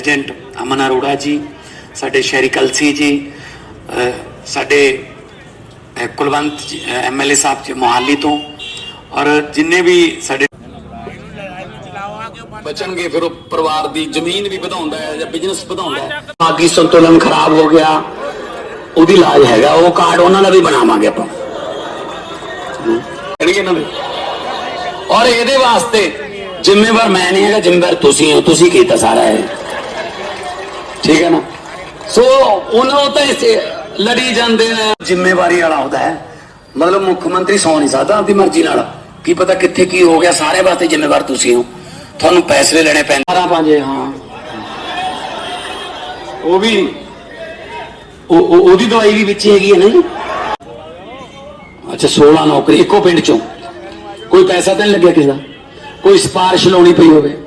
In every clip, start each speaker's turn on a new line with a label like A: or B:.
A: President Aman Arora ji ਸਾਡੇ ਸ਼ਹਿਰੀ ਕਲਸੀ ਜੀ ਸਾਡੇ ਕੁਲਵੰਤ ਐਮਐਲਏ ਸਾਹਿਬ ਜੀ ਮੋਹਾਲੀ ਤੋਂ ਔਰ ਜਿੰਨੇ ਵੀ ਸਾਡੇ ਬਚਣਗੇ ਫਿਰ ਉਹ ਪਰਿਵਾਰ ਦੀ ਜ਼ਮੀਨ ਵੀ ਵਧਾਉਂਦਾ ਹੈ ਜਾਂ ਬਿਜ਼ਨਸ ਵਧਾਉਂਦਾ ਹੈ। ਬਾਕੀ ਸੰਤੁਲਨ ਖਰਾਬ ਹੋ ਗਿਆ ਉਹਦੀ ਇਲਾਜ ਹੈਗਾ ਉਹ ਕਾਰਡ ਉਹਨਾਂ ਦਾ ਵੀ ਬਣਾਵਾਂਗੇ ਆਪਾਂ। ਕਿਹੜੇ ਇਹਨਾਂ ਦੇ? ਔਰ ਇਹਦੇ ਵਾਸਤੇ ਜ਼ਿੰਮੇਵਾਰ ਮੈਂ ਨਹੀਂ ਹੈਗਾ ਜ਼ਿੰਮੇਵਾਰ ਤੁਸੀਂ ਹੋ ਤੁਸੀਂ ਕੀਤਾ ਸਾਰਾ ਇਹ। ਠੀਕ ਹੈ ਨਾ? ਸੋ ਉਹਨਾਂ ਤਾਂ ਇਸੇ ਲੜੀ ਜਾਂਦੇ ਨੇ। ਜ਼ਿੰਮੇਵਾਰੀ ਵਾਲਾ ਹੁੰਦਾ ਹੈ। ਮਤਲਬ ਮੁੱਖ ਮੰਤਰੀ ਸੌ ਨਹੀਂ ਸਕਦਾ ਆਪਣੀ ਮਰਜ਼ੀ ਨਾਲ। ਕੀ ਪਤਾ ਕਿੱਥੇ ਕੀ ਹੋ ਗਿਆ, ਸਾਰੇ ਵਾਸਤੇ ਜ਼ਿੰਮੇਵਾਰ ਤੁਸੀਂ ਹੋ। ਤੁਹਾਨੂੰ ਫੈਸਲੇ ਲੈਣੇ ਪੈਂਦੇ 12 ਪੰਜੇ, ਹਾਂ। ਉਹ ਵੀ, ਉਹ ਉਹਦੀ ਦਵਾਈ ਵੀ ਵਿੱਚ ਹੈਗੀ ਹੈ ਨਾ ਜੀ? ਅੱਛਾ 16 ਨੌਕਰੀ ਇੱਕੋ ਪਿੰਡ ਚੋਂ। ਕੋਈ ਪੈਸਾ ਤਾਂ ਨਹੀਂ ਲੱਗਿਆ ਕਿਸੇ ਦਾ? ਕੋਈ ਸਪਾਰਸ਼ ਲਾਉਣੀ ਪਈ ਹੋਵੇ?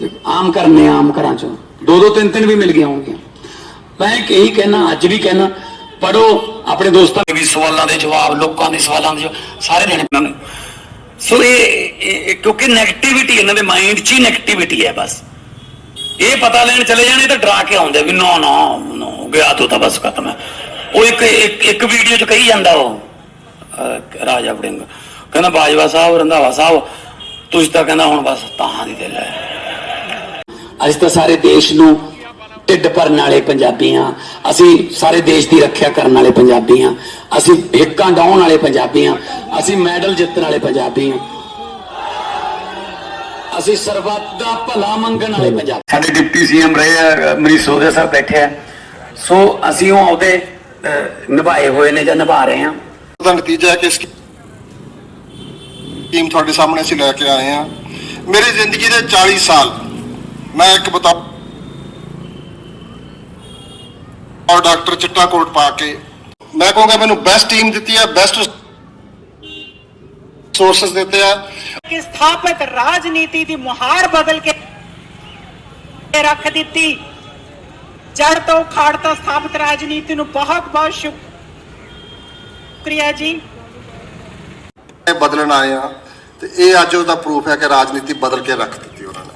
A: ਤੇ ਆਮ ਕਰਨੇ ਆਮ ਘਰਾਂ ਚੋਂ। ਦੋ ਦੋ ਤਿੰਨ ਤਿੰਨ ਵੀ ਮਿਲ ਗਈਆਂ ਹੋਣਗੀਆਂ। ਮੈਂ ਇਹੀ ਕਹਿਣਾ, ਅੱਜ ਵੀ ਕਹਿਣਾ ਪੜੋ ਆਪਣੇ ਦੋਸਤਾਂ ਦੇ ਵੀ ਸਵਾਲਾਂ ਦੇ ਜਵਾਬ, ਲੋਕਾਂ ਦੇ ਸਵਾਲਾਂ ਦੇ ਸਾਰੇ ਦੇਣੇ ਇਹਨਾਂ ਨੂੰ। ਸੋ ਇਹ ਕਿਉਂਕਿ 네ਗੇਟਿਵਿਟੀ ਇਹਨਾਂ ਦੇ ਮਾਈਂਡ 'ਚ ਹੀ 네ਗੇਟਿਵਿਟੀ ਹੈ ਬਸ। ਇਹ ਪਤਾ ਲੈਣ ਚਲੇ ਜਾਣੇ ਤਾਂ ਡਰਾ ਕੇ ਆਉਂਦੇ ਵੀ ਨੋ ਨੋ ਨੋ, ਗਿਆ ਤੂੰ ਤਾਂ ਬਸ ਖਤਮ ਹੈ। ਉਹ ਇੱਕ ਇੱਕ ਵੀਡੀਓ 'ਚ ਕਹੀ ਜਾਂਦਾ ਉਹ ਰਾਜਾ ਵੜਿੰਗ। ਕਹਿੰਦਾ ਬਾਜਵਾ ਸਾਹਿਬ, ਰੰਧਾਵਾ ਸਾਹਿਬ, ਤੁਸੀਂ ਤਾਂ ਕਹਿੰਦਾ ਹੁਣ ਬਸ ਤਾਂ ਦੀ ਦਿਲ ਹੈ ਅਸੀਂ ਤਾਂ ਸਾਰੇ ਦੇਸ਼ ਨੂੰ ਢਿੱਡ ਭਰਨ ਵਾਲੇ ਪੰਜਾਬੀ ਹਾਂ। ਅਸੀਂ ਸਾਰੇ ਦੇਸ਼ ਦੀ ਰੱਖਿਆ ਕਰਨ ਵਾਲੇ ਪੰਜਾਬੀ ਹਾਂ। ਅਸੀਂ ਹਿੱਕਾਂ ਡਾਉਣ ਵਾਲੇ ਪੰਜਾਬੀ ਹਾਂ। ਅਸੀਂ ਮੈਡਲ ਜਿੱਤਣ ਵਾਲੇ ਪੰਜਾਬੀ ਹਾਂ। ਅਸੀਂ ਸਰਬੱਤ ਦਾ ਭਲਾ ਮੰਗਣ ਵਾਲੇ ਪੰਜਾਬ ਸਾਡੇ ਡਿਪਟੀ ਸੀਐਮ ਰਹੇ ਆ ਮਨੀਸ਼ ਸੋਧਿਆ ਸਾਹਿਬ ਬੈਠੇ ਆ। ਸੋ ਅਸੀਂ ਉਹ ਉਹਦੇ ਨਿਭਾਏ ਹੋਏ ਨੇ ਜਾਂ ਨਿਭਾ ਰਹੇ ਹਾਂ।
B: ਦਾ ਨਤੀਜਾ ਹੈ ਕਿ ਇਸ ਟੀਮ ਤੁਹਾਡੇ ਸਾਹਮਣੇ ਅਸੀਂ ਲੈ ਕੇ ਆਏ ਹਾਂ। ਮੇਰੀ ਜ਼ਿੰਦਗੀ ਦੇ 40 ਸਾਲ ਮੈਂ ਇੱਕ ਬਤਾ ਔਰ ਡਾਕਟਰ ਚਿੱਟਾ ਕੋਟ ਪਾ ਕੇ ਮੈਂ ਕਹੂੰਗਾ ਮੈਨੂੰ ਬੈਸਟ ਟੀਮ ਦਿੱਤੀ ਹੈ ਬੈਸਟ ਸੋਰਸਸ ਦਿੱਤੇ ਆ।
C: ਕਿ ਸਥਾਪਿਤ ਰਾਜਨੀਤੀ ਦੀ ਮੁਹਾਰ ਬਦਲ ਕੇ ਰੱਖ ਦਿੱਤੀ। ਜੜ ਤੋਂ ਖਾੜ ਤੋਂ ਸਥਾਪਿਤ ਰਾਜਨੀਤੀ ਨੂੰ ਬਹੁਤ ਬਹੁਤ ਸ਼ੁਕਰੀਆ ਜੀ।
B: ਇਹ ਬਦਲਣ ਆਏ ਆ ਤੇ ਇਹ ਅੱਜ ਉਹਦਾ ਪ੍ਰੂਫ ਹੈ ਕਿ ਰਾਜਨੀਤੀ ਬਦਲ ਕੇ ਰੱਖ ਦਿੱਤੀ ਉਹਨਾਂ ਨੇ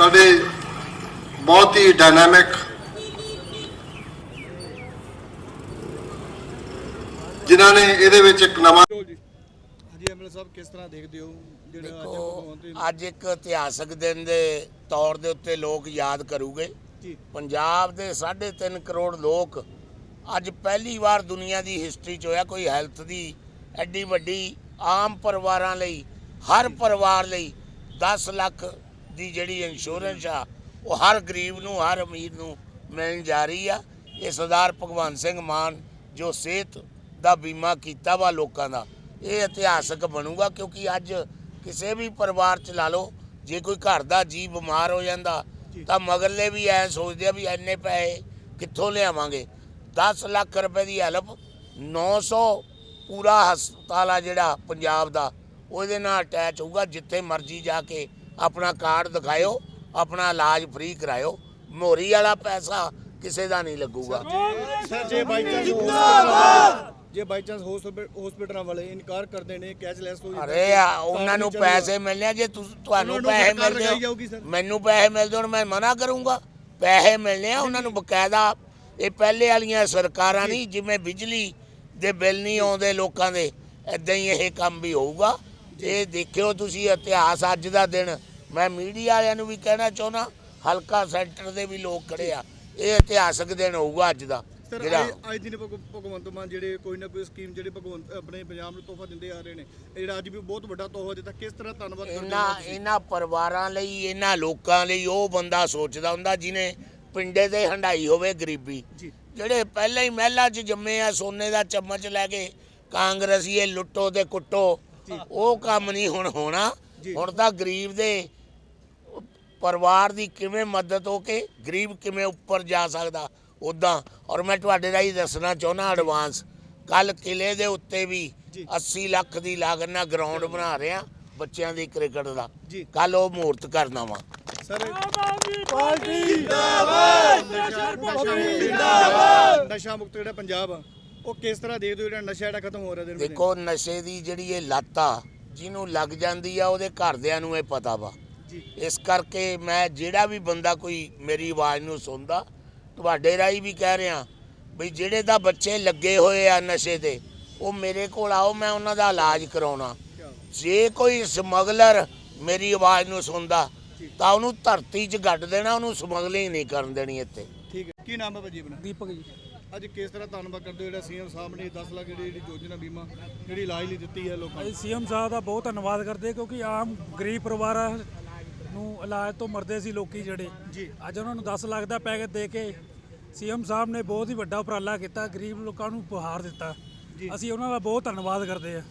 B: ਸਾਡੇ ਬਹੁਤ ਹੀ ਡਾਇਨਾਮਿਕ ਜਿਨ੍ਹਾਂ ਨੇ ਇਹਦੇ ਵਿੱਚ ਇੱਕ ਨਵਾਂ
D: ਹਾਂਜੀ ਐਮਐਲਏ ਸਾਹਿਬ ਕਿਸ ਤਰ੍ਹਾਂ ਦੇਖਦੇ ਹੋ ਜਿਹੜਾ ਅੱਜ
E: ਦੇਖੋ ਅੱਜ ਇੱਕ ਇਤਿਹਾਸਕ ਦਿਨ ਦੇ ਤੌਰ ਦੇ ਉੱਤੇ ਲੋਕ ਯਾਦ ਕਰੂਗੇ।
D: ਜੀ।
E: ਪੰਜਾਬ ਦੇ 3.5 ਕਰੋੜ ਲੋਕ ਅੱਜ ਪਹਿਲੀ ਵਾਰ ਦੁਨੀਆ ਦੀ ਹਿਸਟਰੀ 'ਚ ਹੋਇਆ। ਕੋਈ ਹੈਲਥ ਦੀ ਐਡੀ ਵੱਡੀ ਆਮ ਪਰਿਵਾਰਾਂ ਲਈ ਹਰ ਪਰਿਵਾਰ ਲਈ 10 ਲੱਖ ਦੀ ਜਿਹੜੀ ਇੰਸ਼ੋਰੈਂਸ ਆ ਉਹ ਹਰ ਗਰੀਬ ਨੂੰ ਹਰ ਅਮੀਰ ਨੂੰ ਮਿਲਣ ਜਾ ਰਹੀ ਆ। ਇਹ ਸਰਦਾਰ ਭਗਵੰਤ ਸਿੰਘ ਮਾਨ ਜੋ ਸਿਹਤ ਦਾ ਬੀਮਾ ਕੀਤਾ ਵਾ ਲੋਕਾਂ ਦਾ ਇਹ ਇਤਿਹਾਸਕ ਬਣੂਗਾ ਕਿਉਂਕਿ ਅੱਜ ਕਿਸੇ ਵੀ ਪਰਿਵਾਰ ਚ ਲਾ ਲਓ ਜੇ ਕੋਈ ਘਰ ਦਾ ਜੀ ਬਿਮਾਰ ਹੋ ਜਾਂਦਾ ਤਾਂ ਮਗਰਲੇ ਵੀ ਐ ਸੋਚਦੇ ਆ ਵੀ ਐਨੇ ਪੈਸੇ ਕਿੱਥੋਂ ਲਿਆਵਾਂਗੇ। 10 ਲੱਖ ਰੁਪਏ ਦੀ ਹੈਲਪ 900 ਪੂਰਾ ਹਸਪਤਾਲ ਆ ਜਿਹੜਾ ਪੰਜਾਬ ਦਾ ਉਹਦੇ ਨਾਲ ਅਟੈਚ ਹੋਊਗਾ ਜਿੱਥੇ ਮਰਜ਼ੀ ਜਾ ਕੇ ਆਪਣਾ ਕਾਰਡ ਦਿਖਾਇਓ ਆਪਣਾ ਇਲਾਜ ਫ੍ਰੀ ਕਰਾਇਓ। ਮੋਰੀ ਵਾਲਾ ਪੈਸਾ ਕਿਸੇ ਦਾ ਨਹੀਂ ਲੱਗੂਗਾ।
D: ਸਰ ਜੇ ਬਾਈ ਚਾਂਸ ਜੇ ਬਾਈ ਚਾਂਸ ਹਸਪੀਟਲਾਂ ਵਾਲੇ ਇਨਕਾਰ ਕਰਦੇ ਨੇ ਕੈਸ਼ਲੈਸ ਤੋਂ
E: ਅਰੇ ਆ, ਉਹਨਾਂ ਨੂੰ ਪੈਸੇ ਮਿਲਣੇ ਜੇ ਤੁਸ- ਤੁਹਾਨੂੰ
D: ਉਹਨਾਂ ਨੂੰ
E: ਪੈਸੇ
D: ਸਰਕਾਰ
E: ਮਿਲਦੇ
D: ਲਗਾਈ ਜਾਊਗੀ ਸਰ।
E: ਹੋ ਮੈਨੂੰ ਪੈਸੇ ਮਿਲਦੇ ਹੁਣ ਮੈਂ ਮਨਾ ਕਰੂੰਗਾ। ਪੈਸੇ ਮਿਲਣੇ ਆ ਉਹਨਾਂ ਨੂੰ ਬਕਾਇਦਾ। ਇਹ ਪਹਿਲੇ ਵਾਲੀਆਂ ਸਰਕਾਰਾਂ ਨਹੀਂ ਜਿਵੇਂ ਬਿਜਲੀ ਦੇ ਬਿੱਲ ਨਹੀਂ ਆਉਂਦੇ ਲੋਕਾਂ ਦੇ ਐਦਾਂ ਹੀ ਇਹ ਕੰਮ ਵੀ ਹੋਊਗਾ। ਇਹ ਦੇਖਿਓ ਤੁਸੀਂ ਇਤਿਹਾਸ ਅੱਜ ਦਾ ਦਿਨ। ਮੈਂ ਮੀਡੀਆ ਵਾਲਿਆਂ ਨੂੰ ਵੀ ਕਹਿਣਾ ਚਾਹੁੰਦਾ ਹਲਕਾ ਸੈਂਟਰ ਦੇ ਵੀ ਲੋਕ ਖੜੇ ਆ। ਇਹ ਇਤਿਹਾਸਕ ਦਿਨ ਹੋਊਗਾ ਅੱਜ ਦਾ
D: ਸਰ
E: ਜਿਹੜਾ
D: ਅੱਜ- ਦਿਨ ਭਗ- ਭਗਵੰਤ ਮਾਨ ਜਿਹੜੇ ਕੋਈ ਨਾ ਕੋਈ ਸਕੀਮ ਜਿਹੜੇ ਭਗਵੰਤ ਆਪਣੇ ਪੰਜਾਬ ਨੂੰ ਤੋਹਫਾ ਦਿੰਦੇ ਆ ਰਹੇ ਨੇ ਇਹ ਜਿਹੜਾ ਅੱਜ ਵੀ ਬਹੁਤ ਵੱਡਾ ਤੋਹਫਾ ਦਿੱਤਾ ਕਿਸ ਤਰ੍ਹਾਂ ਧੰਨਵਾਦ ਕਰਦੇ
E: ਇਹਨਾਂ? ਇਹਨਾਂ ਪਰਿਵਾਰਾਂ ਲਈ ਇਹਨਾਂ ਲੋਕਾਂ ਲਈ ਉਹ ਬੰਦਾ ਸੋਚਦਾ ਹੁੰਦਾ ਜਿਹਨੇ ਪਿੰਡੇ ਤੇ ਹੰਡਾਈ ਹੋਵੇ ਗਰੀਬੀ। ਜਿਹੜੇ ਪਹਿਲਾਂ ਹੀ ਮਹਿਲਾ 'ਚ ਜੰਮੇ ਆ ਸੋਨੇ ਦਾ ਚਮਚ ਲੈ ਕੇ ਕਾਂਗਰਸੀਏ ਲੁੱਟੋ ਤੇ ਕੁੱਟੋ ਉਹ ਕੰਮ ਨਹੀਂ ਹੁਣ ਹੋਣਾ। ਹੁਣ ਤਾਂ ਗਰੀਬ ਦੇ ਪਰਿਵਾਰ ਦੀ ਕਿਵੇਂ ਮਦਦ ਹੋ ਕੇ ਗਰੀਬ ਕਿਵੇਂ ਉੱਪਰ ਜਾ ਸਕਦਾ ਉਦਾਂ ਔਰ ਮੈਂ ਤੁਹਾਡੇ ਰਾਹੀਂ ਦੱਸਣਾ ਚਾਹੁੰਦਾ ਐਡਵਾਂਸ ਕੱਲ ਕਿਲੇ ਦੇ ਉੱਤੇ ਵੀ
D: ਜੀ।
E: 80 ਲੱਖ ਦੀ ਲਾਗਤ ਨਾਲ ਗਰਾਊਂਡ ਬਣਾ ਰਹੇ ਬੱਚਿਆਂ ਦੀ ਕ੍ਰਿਕਟ ਦਾ। ਕੱਲ ਉਹ ਮੂਰਤ ਕਰਨਾ ਵਾ।
D: ਸਰ ਪਾਰਟੀ ਜਿੰਦਾਬਾਦ। ਜਿੰਦਾਬਾਦ। ਨਸ਼ਾ ਮੁਕਤ ਜਿਹੜਾ ਪੰਜਾਬ ਆ ਉਹ ਕਿਸ ਤਰ੍ਹਾਂ ਦੇਖਦੇ ਹੋ ਜਿਹੜਾ ਨਸ਼ਾ ਜਿਹੜਾ ਖਤਮ ਹੋ ਰਿਹਾ ਦਿਨ ਬ ਦਿਨ?
E: ਦੇਖੋ ਨਸ਼ੇ ਦੀ ਜਿਹੜੀ ਇਹ ਲੱਤ ਆ ਜਿਹਨੂੰ ਲੱਗ ਜਾਂਦੀ ਆ ਉਹਦੇ ਘਰਦਿਆਂ ਨੂੰ ਇਹ ਪਤਾ ਵਾ। ਇਸ ਕਰਕੇ ਮੈਂ ਜਿਹੜਾ ਵੀ ਬੰਦਾ ਕੋਈ ਮੇਰੀ ਆਵਾਜ਼ ਨੂੰ ਸੁਣਦਾ ਤੁਹਾਡੇ ਰਾਹੀਂ ਵੀ ਕਹਿ ਰਿਹਾ ਵੀ ਜਿਹੜੇ ਦਾ ਬੱਚੇ ਲੱਗੇ ਹੋਏ ਆ ਨਸ਼ੇ ਤੇ ਉਹ ਮੇਰੇ ਕੋਲ ਆਓ ਮੈਂ ਉਹਨਾਂ ਦਾ ਇਲਾਜ ਕਰਾਉਣਾ। ਜੇ ਕੋਈ ਸਮਗਲਰ ਮੇਰੀ ਆਵਾਜ਼ ਨੂੰ ਸੁਣਦਾ ਤਾਂ ਉਹਨੂੰ ਧਰਤੀ 'ਚ ਗੱਡ ਦੇਣਾ ਉਹਨੂੰ ਸਮਗਲਿੰਗ ਨਹੀਂ ਕਰਨ ਦੇਣੀ ਇੱਥੇ।
D: ਠੀਕ ਹੈ। ਕੀ ਨਾਮ ਹੈ ਭਾਜੀ ਆਪਣਾ?
F: ਦੀਪਕ ਜੀ।
D: ਅੱਜ ਕਿਸ ਤਰ੍ਹਾਂ ਧੰਨਵਾਦ ਕਰਦੇ ਹੋ? ਜਿਹੜਾ ਸੀਐਮ ਸਾਹਿਬ ਨੇ 10 ਲੱਖ ਜਿਹੜੀ ਜਿਹੜੀ ਯੋਜਨਾ ਬੀਮਾ ਜਿਹੜੀ ਇਲਾਜ ਲਈ ਦਿੱਤੀ ਹੈ ਲੋਕਾਂ ਨੂੰ।
F: ਅਸੀਂ ਸੀਐਮ ਸਾਹਿਬ ਦਾ ਬਹੁਤ ਧੰਨਵਾਦ ਕਰਦੇ ਕਿਉਂਕਿ ਆਮ ਗਰੀਬ ਪਰਿਵਾਰਾਂ ਨੂੰ ਇਲਾਜ ਤੋਂ ਮਰਦੇ ਸੀ ਲੋਕੀ ਜਿਹੜੇ।
D: ਜੀ।
F: ਅੱਜ ਉਹਨਾਂ ਨੂੰ 10 ਲੱਖ ਦਾ ਪੈਕੇਜ ਦੇ ਕੇ ਸੀਐਮ ਸਾਹਿਬ ਨੇ ਬਹੁਤ ਹੀ ਵੱਡਾ ਉਪਰਾਲਾ ਕੀਤਾ ਗਰੀਬ ਲੋਕਾਂ ਨੂੰ ਉਪਹਾਰ ਦਿੱਤਾ। ਅਸੀਂ ਉਹਨਾਂ ਦਾ ਬਹੁਤ ਧੰਨਵਾਦ ਕਰਦੇ
D: ਆ